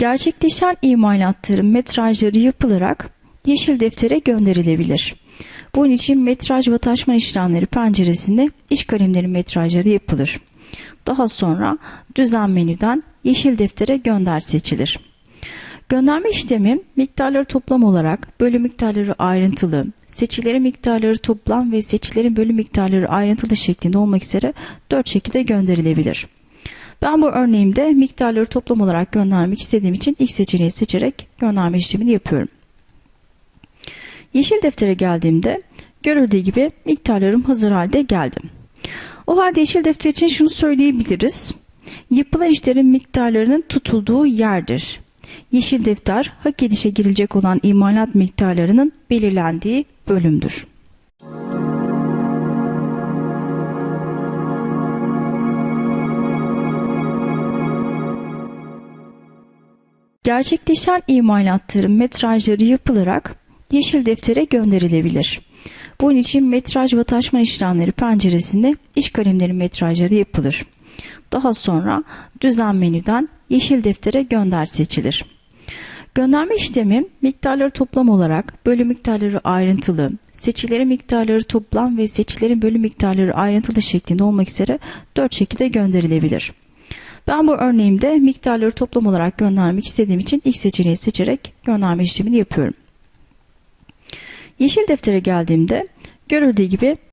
Gerçekleşen imalatların metrajları yapılarak yeşil deftere gönderilebilir. Bunun için metraj ve taşman işlemleri penceresinde iş kalemlerin metrajları yapılır. Daha sonra düzen menüden yeşil deftere gönder seçilir. Gönderme işlemi miktarları toplam olarak bölü miktarları ayrıntılı, seçileri miktarları toplam ve seçilerin bölü miktarları ayrıntılı şeklinde olmak üzere 4 şekilde gönderilebilir. Ben bu örneğimde miktarları toplam olarak göndermek istediğim için ilk seçeneği seçerek gönderme işlemini yapıyorum. Yeşil deftere geldiğimde görüldüğü gibi miktarlarım hazır halde geldi. O halde yeşil defter için şunu söyleyebiliriz. Yapılan işlerin miktarlarının tutulduğu yerdir. Yeşil defter hak edişe girilecek olan imalat miktarlarının belirlendiği bölümdür. Gerçekleşen imalatların metrajları yapılarak yeşil deftere gönderilebilir. Bunun için metraj ve taşman işlemleri penceresinde iş kalemlerin metrajları yapılır. Daha sonra düzen menüden yeşil deftere gönder seçilir. Gönderme işlemi miktarları toplam olarak bölü miktarları ayrıntılı, seçileri miktarları toplam ve seçilerin bölü miktarları ayrıntılı şeklinde olmak üzere 4 şekilde gönderilebilir. Ben bu örneğimde miktarları toplam olarak göndermek istediğim için ilk seçeneği seçerek gönderme işlemini yapıyorum. Yeşil deftere geldiğimde görüldüğü gibi